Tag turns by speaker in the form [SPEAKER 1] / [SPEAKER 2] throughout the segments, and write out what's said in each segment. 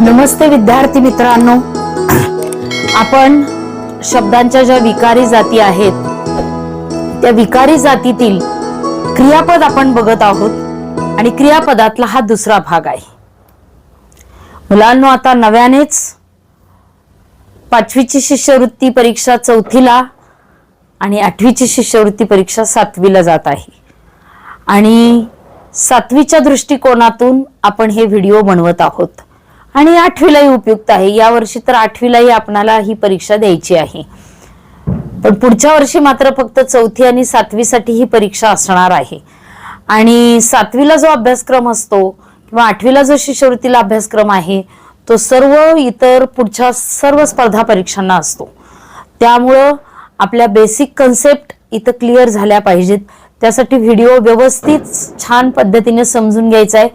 [SPEAKER 1] नमस्ते विद्यार्थी मित्रांनो. आपण शब्दांच्या ज्या विकारी जाती आहेत त्या विकारी जातीतील क्रियापद आपण बघत आहोत आणि क्रियापदातला हा दुसरा भाग आहे. मुलांनो आता नव्यानेच पाचवीची शिष्यवृत्ती परीक्षा चौथीला आणि आठवीची शिष्यवृत्ती परीक्षा सातवीला जात आहे. आणि सातवीच्या दृष्टिकोनातून आपण हे व्हिडिओ बनवत आहोत. आणि आठवीलाही उपयुक्त आहे. या वर्षी तर आठवीलाही आपणाला ही परीक्षा द्यायची आहे. पण पुढच्या वर्षी मात्र फक्त चौथी आणि सातवीसाठी ही परीक्षा असणार आहे. आणि सातवीला जो अभ्यासक्रम असतो किंवा आठवीला जो शिष्यवृत्तीला अभ्यासक्रम आहे तो सर्व इतर पुढच्या सर्व स्पर्धा परीक्षांना असतो. त्यामुळं आपल्या बेसिक कन्सेप्ट इथं क्लिअर झाल्या पाहिजेत. त्यासाठी व्हिडिओ व्यवस्थित छान पद्धतीने समजून घ्यायचा आहे.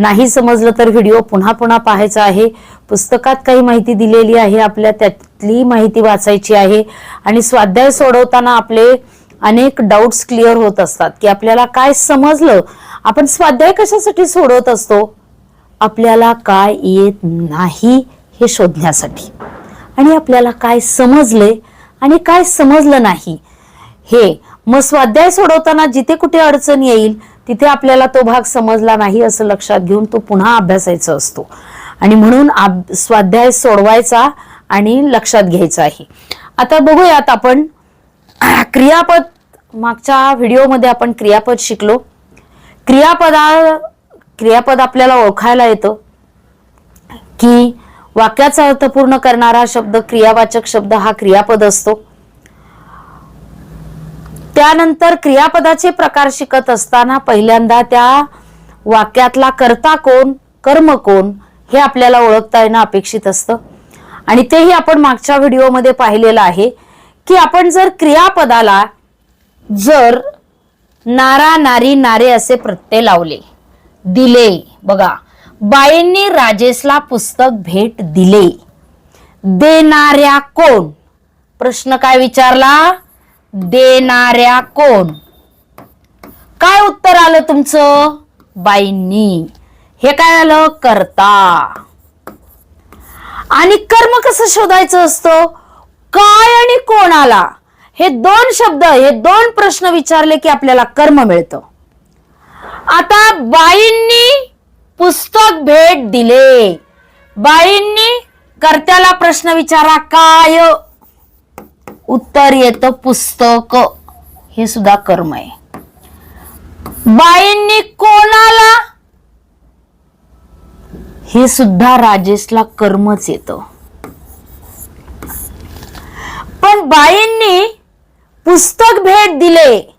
[SPEAKER 1] नाही समजलं तर व्हिडिओ पुन्हा पुन्हा पाहायचा आहे. पुस्तकात काही माहिती दिलेली आहे आपल्या त्यातली माहिती वाचायची आहे. आणि स्वाध्याय सोडवताना आपले अनेक डाऊट्स क्लिअर होत असतात की आपल्याला काय समजलं? आपण स्वाध्याय कशासाठी सोडवत असतो? आपल्याला काय येत नाही हे शोधण्यासाठी. आणि आपल्याला काय समजले आणि काय समजलं नाही हे मग स्वाध्याय सोडवताना जिथे कुठे अडचण येईल तिथे आपल्याला तो भाग समजला नाही असं लक्षात घेऊन तो पुन्हा अभ्यासायचा असतो. आणि म्हणून स्वाध्याय सोडवायचा आणि लक्षात घ्यायचा आहे. आता बघूयात आपण क्रियापद मागच्या व्हिडिओमध्ये आपण क्रियापद शिकलो. क्रियापदा क्रियापद आपल्याला ओळखायला येतं की वाक्याचा अर्थ पूर्ण करणारा शब्द क्रियावाचक शब्द हा क्रियापद असतो. त्यानंतर क्रियापदाचे प्रकार शिकत असताना पहिल्यांदा त्या वाक्यातला कर्ता कोण कर्म कोण हे आपल्याला ओळखता येणं अपेक्षित असतं. आणि तेही आपण मागच्या व्हिडिओमध्ये पाहिलेलं आहे की आपण जर क्रियापदाला जर नारा नारी नारे असे प्रत्यय लावले दिले बघा बाईंनी राजेशला पुस्तक भेट दिले. देणाऱ्या कोण? प्रश्न काय विचारला? देणाऱ्या कोण? काय उत्तर आलं तुमचं? बाईंनी. हे काय आलं? करता. आणि कर्म कसं शोधायचं असतं? काय आणि कोणाला? हे दोन शब्द हे दोन प्रश्न विचारले की आपल्याला कर्म मिळतं. आता बाईंनी पुस्तक भेट दिले. बाईंनी कर्त्याला प्रश्न विचारा काय? उत्तर येतं पुस्तक. हे सुद्धा कर्म आहे. बाईंनी कोणाला? हे सुद्धा राजेशला कर्मच येत. पण बाईंनी पुस्तक भेट दिले.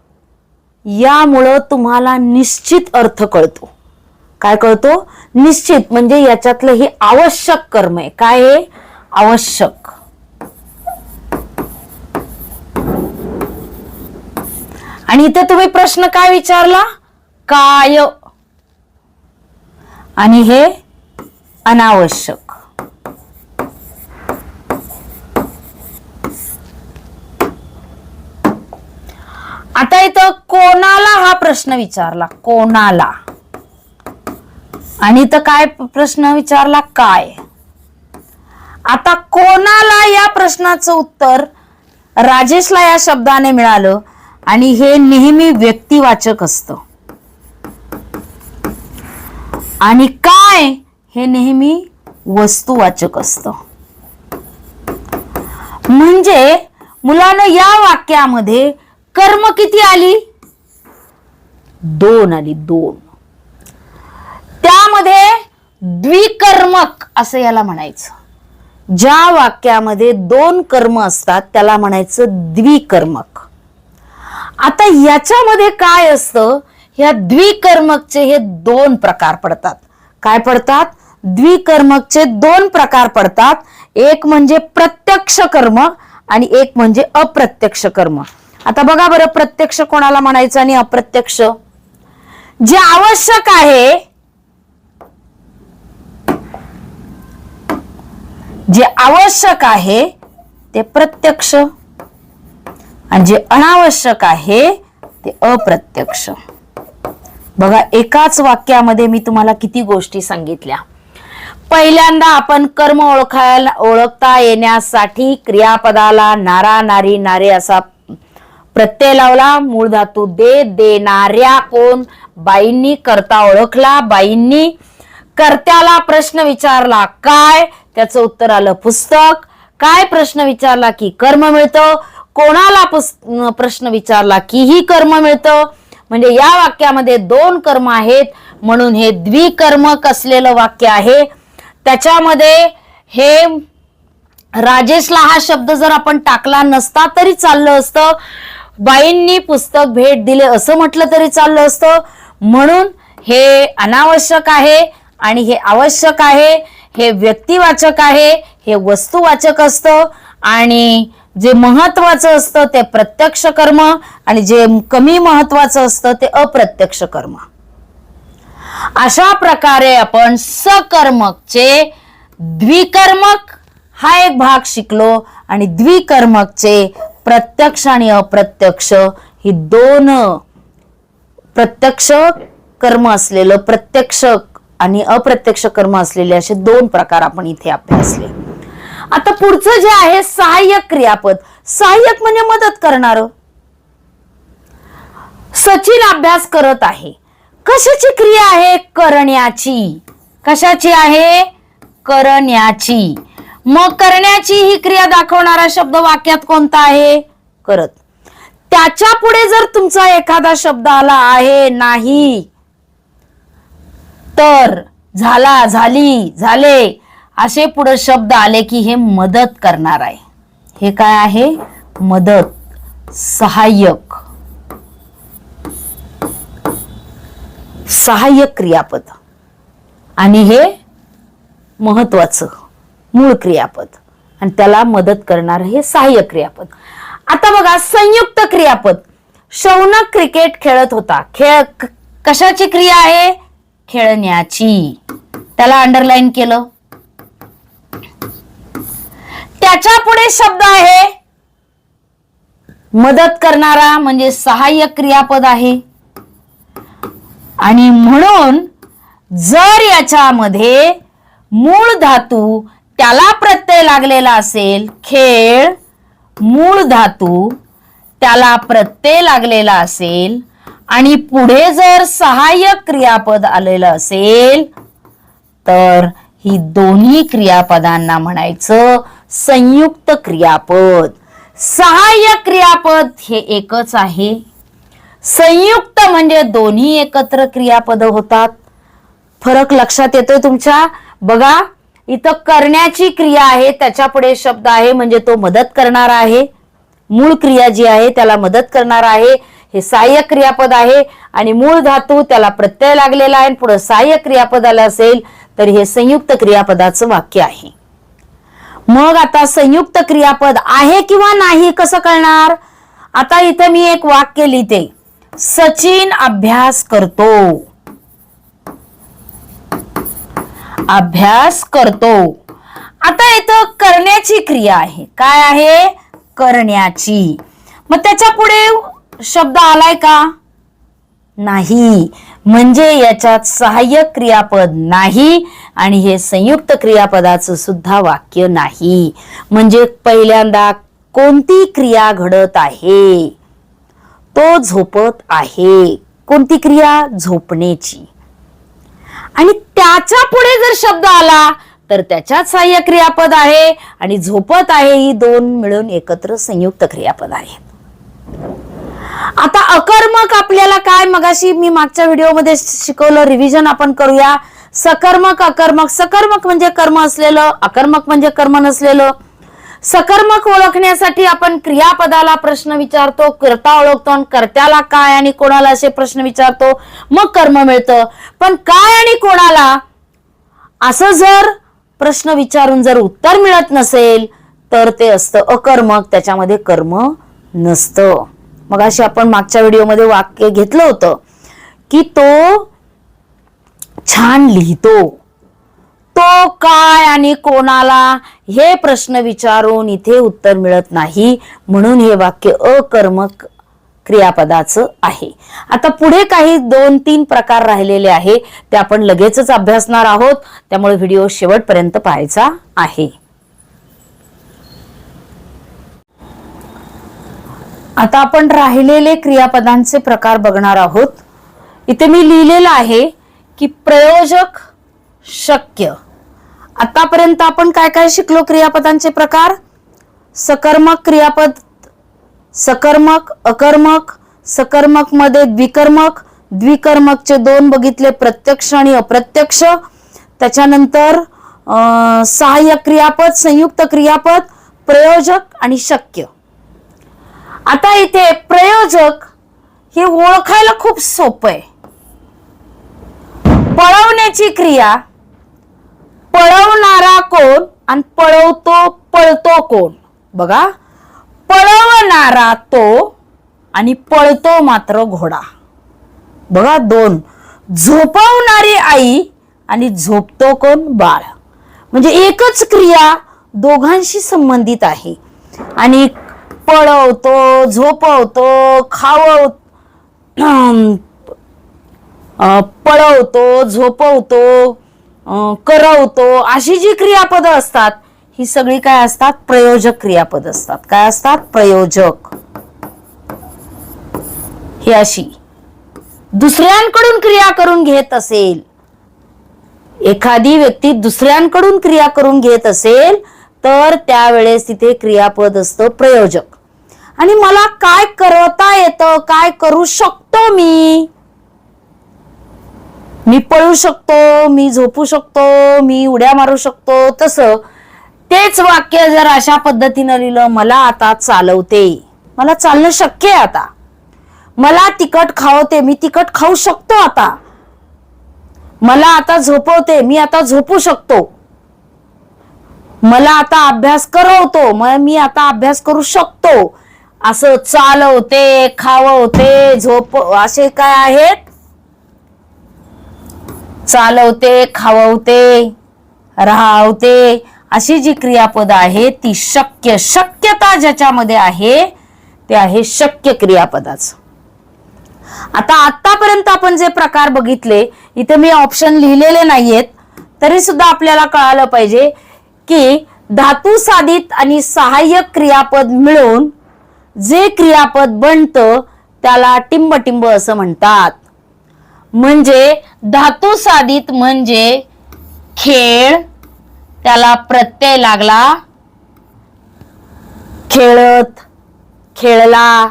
[SPEAKER 1] यामुळं तुम्हाला निश्चित अर्थ कळतो. काय कळतो? निश्चित. म्हणजे याच्यातलं हे आवश्यक कर्म आहे. काय आहे? आवश्यक. आणि इथे तुम्ही प्रश्न काय विचारला? काय? आणि हे अनावश्यक. आता इथं कोणाला हा प्रश्न विचारला? कोणाला? आणि इथं काय प्रश्न विचारला? काय? आता कोणाला या प्रश्नाचं उत्तर राजेशला या शब्दाने मिळालं? आणि हे नेहमी व्यक्तिवाचक असतं. आणि काय हे नेहमी वस्तुवाचक असतं. म्हणजे मुलानं या वाक्यामध्ये कर्म किती आली? दोन आली दोन. त्यामध्ये द्विकर्मक असं याला म्हणायचं. ज्या वाक्यामध्ये दोन कर्म असतात त्याला म्हणायचं द्विकर्मक. आता याच्यामध्ये काय असतं? ह्या द्विकर्मकचे हे दोन प्रकार पडतात. काय पडतात? द्विकर्मकचे दोन प्रकार पडतात. एक म्हणजे प्रत्यक्ष कर्म आणि एक म्हणजे अप्रत्यक्ष कर्म. आता बघा बरं प्रत्यक्ष कोणाला म्हणायचं आणि अप्रत्यक्ष? जे आवश्यक आहे जे आवश्यक आहे ते प्रत्यक्ष. आणि जे अनावश्यक आहे ते अप्रत्यक्ष. बघा एकाच वाक्यामध्ये मी तुम्हाला किती गोष्टी सांगितल्या. पहिल्यांदा आपण कर्म ओळखायला ओळखता येण्यासाठी क्रियापदाला नारा नारी नारे असा प्रत्यय लावला. मूळ धातू दे देणाऱ्या कोण? बाईंनी करता ओळखला बाईंनी कर्त्याला प्रश्न विचारला काय? त्याचं उत्तर आलं पुस्तक. काय प्रश्न विचारला की कर्म मिळतं? कोणाला पुस- प्रश्न विचारला की ही कर्म मिळतं? म्हणजे या वाक्यामध्ये दोन कर्म आहेत. म्हणून हे द्विकर्मक असलेलं वाक्य आहे? त्याच्यामध्ये हे राजेशला हा शब्द जर आपण टाकला नसता तरी चाललं असतं. बाईंनी पुस्तक भेट दिले असं म्हटलं तरी चाललं असतं. म्हणून हे अनावश्यक आहे आणि हे आवश्यक आहे. हे व्यक्तिवाचक आहे. हे वस्तुवाचक असतं. आणि जे महत्वाचं असतं ते प्रत्यक्ष कर्म आणि जे कमी महत्वाचं असतं ते अप्रत्यक्ष कर्म. अशा प्रकारे आपण सकर्मकचे द्विकर्मक हा एक भाग शिकलो आणि द्विकर्मकचे प्रत्यक्ष आणि अप्रत्यक्ष ही दोन प्रत्यक्ष कर्म असलेलं प्रत्यक्ष आणि अप्रत्यक्ष कर्म असलेले असे दोन प्रकार आपण इथे अभ्यासले. आता पुढचं जे आहे सहाय्यक क्रियापद. सहाय्यक म्हणजे मदत करणार. सचिन अभ्यास करत आहे. कशाची क्रिया आहे? करण्याची. कशाची आहे? करण्याची. मग करण्याची ही क्रिया दाखवणारा शब्द वाक्यात कोणता आहे? करत. त्याच्या पुढे जर तुमचा एखादा शब्द आला आहे नाही. तर झाला झाली झाले. असे पुढे शब्द आले की हे मदत करणार आहे. हे काय आहे? मदत सहाय्यक. सहाय्यक क्रियापद. आणि हे महत्वाचं मूळ क्रियापद. आणि त्याला मदत करणार हे सहाय्यक क्रियापद. आता बघा संयुक्त क्रियापद. शौनक क्रिकेट खेळत होता. खेळ कशाची क्रिया आहे? खेळण्याची. त्याला अंडरलाईन केलं. त्याच्या पुढे शब्द आहे मदत करणारा म्हणजे सहाय्यक क्रियापद आहे. आणि म्हणून जर याच्यामध्ये मूळ धातू त्याला प्रत्यय लागलेला असेल खेळ मूळ धातू त्याला प्रत्यय लागलेला असेल आणि पुढे जर सहाय्य क्रियापद आलेलं असेल तर ही दोन्ही क्रियापदांना म्हणायचं संयुक्त क्रियापद. सहाय्यक क्रियापद हे एकच आहे. संयुक्त म्हणजे दोन्ही एकत्र क्रियापद होतात. फरक लक्षात येतोय तुमच्या? बघा इथं करण्याची क्रिया आहे त्याच्या पुढे शब्द आहे म्हणजे तो मदत करणार आहे. मूळ क्रिया जी आहे त्याला मदत करणार आहे. हे सहाय्य क्रियापद आहे आणि मूळ धातू त्याला प्रत्यय लागलेला आहे पुढे सहाय्य क्रियापद आलं असेल तर हे संयुक्त क्रियापदाचं वाक्य आहे. मग आता संयुक्त क्रियापद आहे किंवा नाही कसं कळणार? आता इथं मी एक वाक्य लिहिते सचिन अभ्यास करतो. अभ्यास करतो. आता इथं करण्याची क्रिया आहे. काय आहे? करण्याची. मग त्याच्या पुढे शब्द आलाय का? नाही. म्हणजे याच्यात सहाय्यक क्रियापद नाही. आणि हे संयुक्त क्रियापदाचं सुद्धा वाक्य नाही. म्हणजे पहिल्यांदा कोणती क्रिया घडत आहे? तो झोपत आहे. कोणती क्रिया? झोपण्याची. आणि त्याच्या पुढे जर शब्द आला तर त्याच्यात सहाय्य क्रियापद आहे आणि झोपत आहे ही दोन मिळून एकत्र संयुक्त क्रियापद आहे आता अकर्मक आपल्याला काय? मगाशी मी मागच्या व्हिडिओमध्ये शिकवलं रिव्हिजन आपण करूया. सकर्मक अकर्मक. सकर्मक म्हणजे कर्म असलेलं अकर्मक म्हणजे कर्म नसलेलं. सकर्मक ओळखण्यासाठी आपण क्रियापदाला प्रश्न विचारतो कर्ता ओळखतो आणि कर्त्याला काय आणि कोणाला असे प्रश्न विचारतो मग कर्म मिळतं. पण काय आणि कोणाला? असं जर प्रश्न विचारून जर उत्तर मिळत नसेल तर ते असतं अकर्मक. त्याच्यामध्ये कर्म नसतं. मग अशी आपण मागच्या व्हिडिओमध्ये वाक्य घेतलं होतं की तो छान लिहितो. तो काय आणि कोणाला? हे प्रश्न विचारून इथे उत्तर मिळत नाही. म्हणून हे वाक्य अकर्मक क्रियापदाचं आहे. आता पुढे काही दोन तीन प्रकार राहिलेले आहे. ते आपण लगेचच अभ्यासणार आहोत. त्यामुळे व्हिडिओ शेवटपर्यंत पाहायचा आहे. आता आपण राहिलेले क्रियापदांचे प्रकार बघणार आहोत. इथे मी लिहिलेलं आहे की प्रयोजक शक्य. आतापर्यंत आपण काय काय शिकलो क्रियापदांचे प्रकार? सकर्मक क्रियापद सकर्मक अकर्मक सकर्मकमध्ये द्विकर्मक द्विकर्मकचे दोन बघितले प्रत्यक्ष आणि अप्रत्यक्ष. त्याच्यानंतर सहाय्य सहाय्यक क्रियापद संयुक्त क्रियापद प्रयोजक आणि शक्य. आता इथे प्रयोजक हे ओळखायला खूप सोपं आहे. पळवण्याची क्रिया. पळवणारा कोण आणि पळवतो पळतो कोण? बघा. पळवणारा तो आणि पळतो मात्र घोडा. बघा दोन. झोपवणारी आई आणि झोपतो कोण? बाळ. म्हणजे एकच क्रिया दोघांशी संबंधित आहे. आणि पळवतो झोपवतो खावत पळवतो झोपवतो करवतो अशी जी क्रियापद असतात ही सगळी काय असतात? प्रयोजक क्रियापद असतात. काय असतात? प्रयोजक. ही अशी. दुसऱ्यांकडून क्रिया करून घेत असेल एखादी व्यक्ती दुसऱ्यांकडून क्रिया करून घेत असेल तर त्यावेळेस तिथे क्रियापद असतं प्रयोजक. आणि मला काय करता येतं? काय करू शकतो मी? मी पळू शकतो मी झोपू शकतो मी उड्या मारू शकतो तसं. तेच वाक्य जर अशा पद्धतीनं लिहिलं मला आता चालवते. मला चालणं शक्य आहे आता. मला तिखट खावते मी तिखट खाऊ शकतो आता. मला आता झोपवते मी आता झोपू शकतो. मला आता अभ्यास करवतो मग मी आता अभ्यास करू शकतो. असं चालवते खाववते झोप असे काय आहेत? चालवते खाववते राहवते अशी जी क्रियापद आहे ती शक्य शक्यता ज्याच्यामध्ये आहे ते आहे शक्य क्रियापदाचं. आता आतापर्यंत आपण जे प्रकार बघितले इथे मी ऑप्शन लिहिलेले नाहीयेत तरी सुद्धा आपल्याला कळालं पाहिजे की धातू साधित आणि सहाय्यक क्रियापद मिळून जे क्रियापद बनतं त्याला टिंबटिंब असं म्हणतात. म्हणजे धातू साधित म्हणजे खेळ त्याला प्रत्यय लागला. खेळत खेळला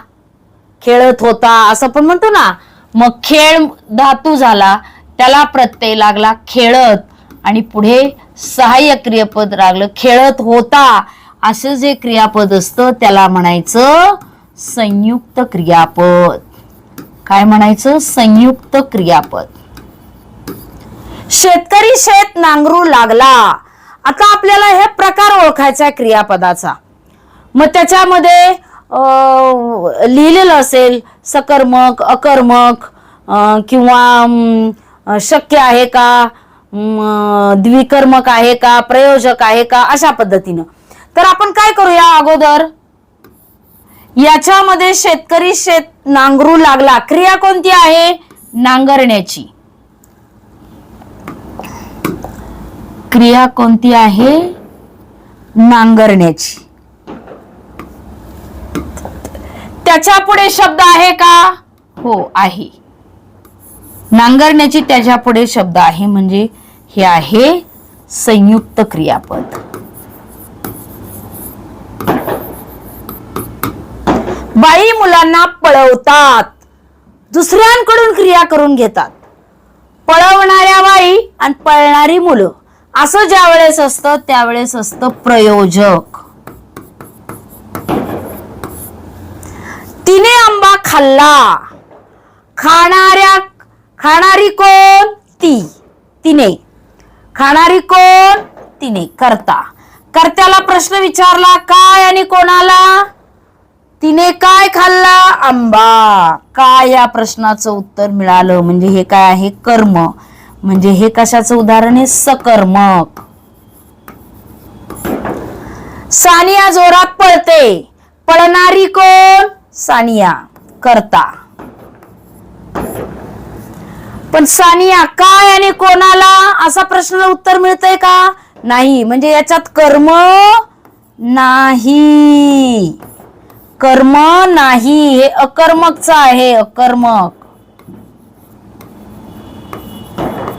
[SPEAKER 1] खेळत होता असं पण म्हणतो ना. मग खेळ धातू झाला त्याला प्रत्यय लागला खेळत. आणि पुढे सहाय्य क्रियापद लागलं खेळत होता. असं जे क्रियापद असतं त्याला म्हणायचं संयुक्त क्रियापद. काय म्हणायचं? संयुक्त क्रियापद. शेतकरी शेत नांगरू लागला. आता आपल्याला हे प्रकार ओळखायचा आहे क्रियापदाचा. मग त्याच्यामध्ये लिहिलेलं असेल सकर्मक अकर्मक किंवा शक्य आहे का? द्विकर्मक आहे का? प्रयोजक आहे का? अशा पद्धतीनं. तर आपण काय करूया अगोदर? याच्यामध्ये शेतकरी शेत नांगरू लागला. क्रिया कोणती आहे? नांगरण्याची. क्रिया कोणती आहे? नांगरण्याची. त्याच्या पुढे शब्द आहे का? हो आहे. नांगरण्याची त्याच्या पुढे शब्द आहे म्हणजे हे आहे संयुक्त क्रियापद. बाई मुलांना पळवतात. दुसऱ्यांकडून क्रिया करून घेतात. पळवणाऱ्या बाई आणि पळणारी मुलं असं ज्या वेळेस असतं त्यावेळेस असतं प्रयोजक. तिने आंबा खाल्ला. खाणाऱ्या खाणारी कोण? ती. तिने. खाणारी कोण? तिने. करता. कर्त्याला प्रश्न विचारला काय आणि कोणाला? तिने काय खाल्ला? आंबा. काय या प्रश्नाचं उत्तर मिळालं? म्हणजे हे काय आहे? कर्म. म्हणजे हे कशाचं उदाहरण आहे? सकर्मक. सानिया जोरात पळते. पळणारी कोण? सानिया. करता. पण सानिया काय आणि कोणाला? असा प्रश्नाला उत्तर मिळतंय का? नाही. म्हणजे याच्यात कर्म नाही. कर्म नाही हे अकर्मकचं आहे अकर्मक.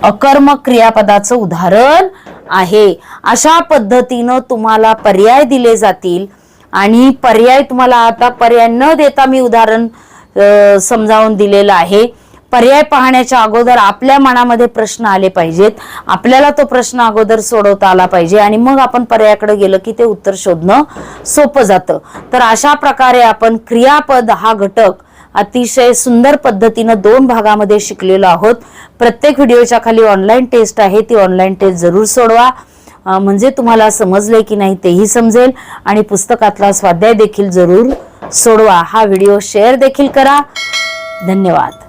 [SPEAKER 1] अकर्मक क्रियापदाचं उदाहरण आहे. अशा पद्धतीनं तुम्हाला पर्याय दिले जातील. आणि पर्याय तुम्हाला आता पर्याय न देता मी उदाहरण समजावून दिलेलं आहे. पर्याय पाहण्याच्या अगोदर आपल्या मनामध्ये प्रश्न आले पाहिजेत. आपल्याला तो प्रश्न अगोदर सोडवता आला पाहिजे आणि मग आपण पर्यायाकडे गेलं की ते उत्तर शोधणं सोपं जातं. तर अशा प्रकारे आपण क्रियापद हा घटक अतिशय सुंदर पद्धतीनं दोन भागामध्ये शिकलेलो आहोत. प्रत्येक व्हिडिओच्या खाली ऑनलाईन टेस्ट आहे ती ऑनलाईन टेस्ट जरूर सोडवा. म्हणजे तुम्हाला समजले की नाही तेही समजेल आणि पुस्तकातला स्वाध्याय देखील जरूर सोडवा. हा व्हिडिओ शेअर देखील करा. धन्यवाद.